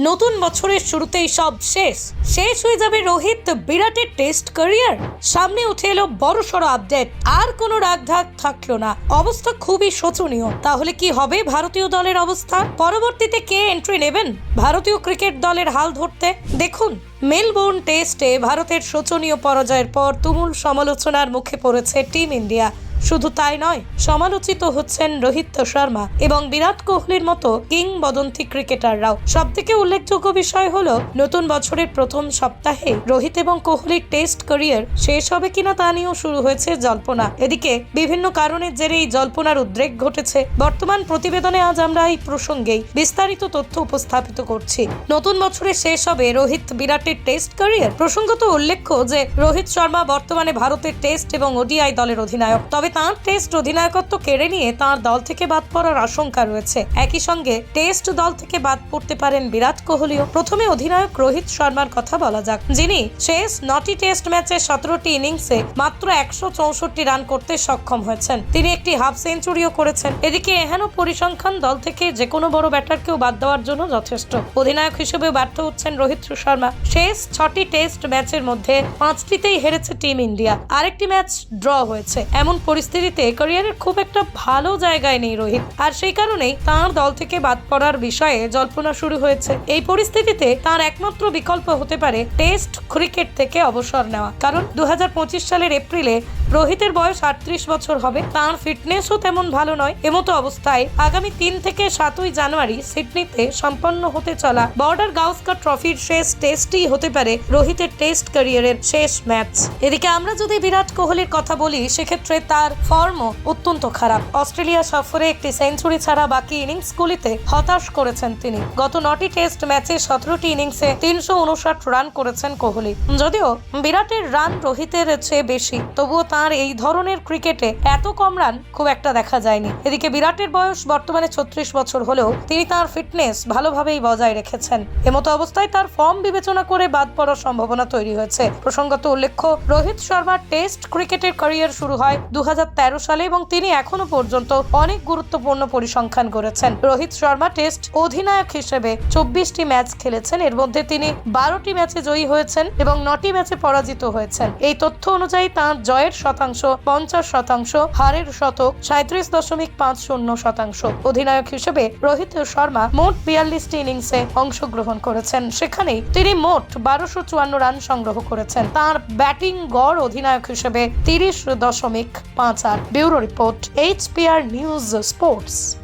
নতুন বছরের শুরুতেই সব শেষ। শেষ হয়ে যাবে রোহিত বিরাটের টেস্ট ক্যারিয়ার। সামনে উঠে এলো বড় বড়সড় আপডেট। আর কোনো রাগঢাক থাকল না। অবস্থা খুবই শোচনীয়। তাহলে কি হবে ভারতীয় দলের অবস্থা? পরবর্তীতে কে এন্ট্রি নেবেন? ভারতীয় ক্রিকেট দলের হাল ধরতে? দেখুন মেলবোর্ন টেস্টে ভারতের শোচনীয় পরাজয়ের পর তুমুল সমালোচনার মুখে পড়েছে টিম ইন্ডিয়া শুধু তাই নয়, সমালোচিত হচ্ছেন রোহিত শর্মা এবং বিরাট কোহলির মতো কিংবদন্তি ক্রিকেটাররাও। সব থেকে উল্লেখযোগ্য বিষয় হলো, নতুন বছরের প্রথম সপ্তাহে রোহিত এবং কোহলির টেস্ট ক্যারিয়ার শেষ হবে কিনা তা নিয়েও শুরু হয়েছে জল্পনা। এদিকে, বিভিন্ন কারণের জেরে এই জল্পনার উদ্রেক ঘটেছে। বর্তমান প্রতিবেদনে আজ আমরা এই প্রসঙ্গেই বিস্তারিত তথ্য উপস্থাপিত করছি। নতুন বছরে শেষ হবে রোহিত বিরাটের টেস্ট ক্যারিয়ার। প্রসঙ্গত উল্লেখ্য যে, রোহিত শর্মা বর্তমানে ভারতের টেস্ট এবং ওডিআই দলের অধিনায়ক। তবে তাঁর টেস্ট অধিনায়কত্ব কেড়ে নিয়ে তাঁর দল থেকে বাদ পড়ার আশঙ্কা রয়েছে। একই সঙ্গে টেস্ট দল থেকে বাদ পড়তে পারেন বিরাট কোহলিও প্রথমে অধিনায়ক রোহিত শর্মার কথা বলা যাক। যিনি শেষ নটি টেস্ট ম্যাচে সতেরোটি ইনিংসে মাত্র একশো চৌষট্টি রান করতে সক্ষম হয়েছেন। তিনি একটি হাফ সেঞ্চুরিও করেছেন। এদিকে এহেন পরিসংখ্যান দল থেকে যে কোনো বড় ব্যাটারকেও বাদ দেওয়ার জন্য যথেষ্ট। অধিনায়ক হিসেবে ব্যর্থ হচ্ছেন রোহিত শর্মা। শেষ ছটি টেস্ট ম্যাচের মধ্যে পাঁচটিতেই হেরেছে টিম ইন্ডিয়া। আরেকটি ম্যাচ ড্র হয়েছে। এমন পরিস্থিতিতে ক্যারিয়ারের খুব একটা ভালো জায়গায় নেই রোহিত। আর সেই কারণেই তার দল থেকে বাদ পড়ার বিষয়ে জল্পনা শুরু হয়েছে। এই পরিস্থিতিতে তার একমাত্র বিকল্প হতে পারে টেস্ট ক্রিকেট থেকে অবসর নেওয়া। কারণ দু হাজার পঁচিশ সালের এপ্রিলে রোহিতের বয়স আটত্রিশ বছর হবে। তার ফিটনেসও তেমন ভালো নয়। এমতো অবস্থায় আগামী তিন থেকে সাতই জানুয়ারি সিডনিতে সম্পন্ন হতে চলা বর্ডার গাউস্কার ট্রফির শেষ টেস্টই হতে পারে রোহিতের টেস্ট ক্যারিয়ারের শেষ ম্যাচ। এদিকে আমরা যদি বিরাট কোহলির কথা বলি, সেক্ষেত্রে তার ফর্মও অত্যন্ত খারাপ। অস্ট্রেলিয়া সফরে একটি সেঞ্চুরি ছাড়া বাকি ইনিংসগুলিতে হতাশ করেছেন তিনি। গত নটি টেস্ট ম্যাচে সতেরোটি ইনিংসে তিনশো উনষাট রান করেছেন কোহলি। যদিও বিরাটের রান রোহিতের চেয়ে বেশি, তবুও তার এই ধরনের ক্রিকেটে এত কম রান খুব একটা দেখা যায়নি। এদিকে বিরাটের বয়স বর্তমানে ছত্রিশ বছর হলেও তিনি তার ফিটনেস ভালোভাবেই বজায় রেখেছেন। এমতো অবস্থায় তার ফর্ম বিবেচনা করে বাদ পড়ার সম্ভাবনা তৈরি হয়েছে। প্রসঙ্গত উল্লেখ্য, রোহিত শর্মার টেস্ট ক্রিকেটের ক্যারিয়ার শুরু হয় দু হাজার সালে এবং তিনি এখনও পর্যন্ত অনেক গুরুত্বপূর্ণ পরিসংখ্যান করেছেন। রোহিত শর্মা টেস্ট অধিনায়ক হিসেবে চব্বিশটি ম্যাচ খেলেছেন। এর মধ্যে তিনি বারোটি ম্যাচে জয়ী হয়েছেন এবং নটি ম্যাচে পরাজিত হয়েছেন। এই তথ্য অনুযায়ী তাঁর জয়ের শতাংশ পঞ্চাশ শতাংশ, হারের শতক সাঁত্রিশ দশমিক পাঁচ শূন্য শতাংশ। অধিনায়ক হিসেবে রোহিত শর্মা মোট বিয়াল্লিশটি ইনিংসে অংশগ্রহণ করেছেন। সেখানেই তিনি মোট বারোশো চুয়ান্ন রান সংগ্রহ করেছেন। তার ব্যাটিং গড় অধিনায়ক হিসেবে তিরিশ দশমিক পাঁচ Mansart, Bureau Report, HPR News Sports.